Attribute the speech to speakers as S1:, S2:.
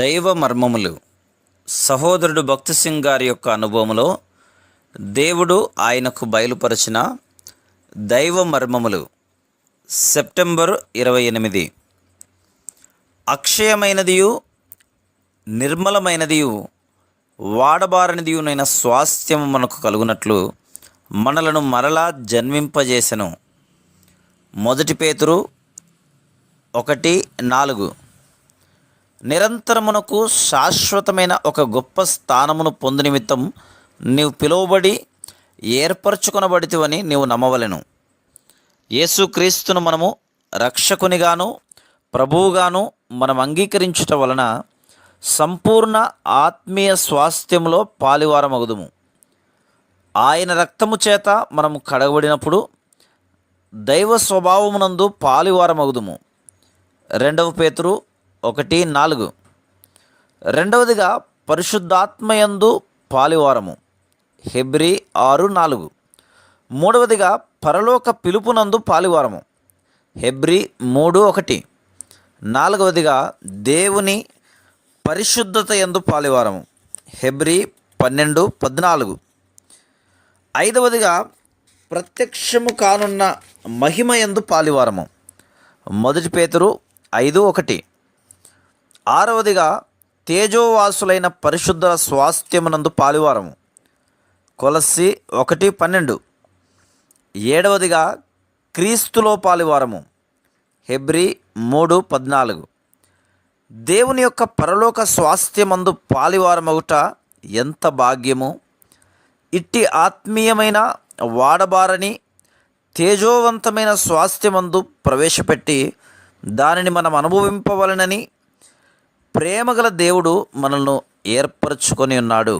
S1: దైవ మర్మములు. సహోదరుడు భక్తి సింగ్ గారి యొక్క అనుభవంలో దేవుడు ఆయనకు బయలుపరిచిన దైవ మర్మములు. సెప్టెంబర్ ఇరవై ఎనిమిది. అక్షయమైనదియు నిర్మలమైనదియు వాడబారనిదియునైన స్వాస్థ్యము మనకు కలుగునట్లు మనలను మరలా జన్మింపజేసెను. మొదటి పేతురు ఒకటి నాలుగు. నిరంతరమునకు శాశ్వతమైన ఒక గొప్ప స్థానమును పొందు నిమిత్తం నీవు పిలువబడి ఏర్పరచుకొనబడితివని నీవు నమ్మవలెను. యేసుక్రీస్తును మనము రక్షకునిగాను ప్రభువుగాను మనం అంగీకరించుట వలన సంపూర్ణ ఆత్మీయ స్వాస్థ్యంలో పాలివారమగుదుము. ఆయన రక్తము చేత మనము కడగబడినప్పుడు దైవ స్వభావమునందు పాలివారమగుదుము. రెండవ పేతురు ఒకటి నాలుగు. రెండవదిగా పరిశుద్ధాత్మయందు పాలివారము. హెబ్రి ఆరు నాలుగు. మూడవదిగా పరలోక పిలుపునందు పాలివారము. హెబ్రి మూడు ఒకటి. నాలుగవదిగా దేవుని పరిశుద్ధత ఎందు పాలివారము. హెబ్రి పన్నెండు పద్నాలుగు. ఐదవదిగా ప్రత్యక్షము కానున్న మహిమ ఎందు పాలివారము. మొదటి పేతురు ఐదు ఒకటి. ఆరవదిగా తేజోవాసులైన పరిశుద్ధ స్వాస్థ్యమునందు పాలివారము. కొలసి ఒకటి పన్నెండు. ఏడవదిగా క్రీస్తులో పాలివారము. హెబ్రి మూడు పద్నాలుగు. దేవుని యొక్క పరలోక స్వాస్థ్యమందు పాలివారమగుట ఎంత భాగ్యము. ఇట్టి ఆత్మీయమైన వాడబారని తేజోవంతమైన స్వాస్థ్యమందు ప్రవేశపెట్టి దానిని మనం అనుభవింపవలనని ప్రేమగల దేవుడు మనల్ని ఏర్పరచుకొని ఉన్నాడు.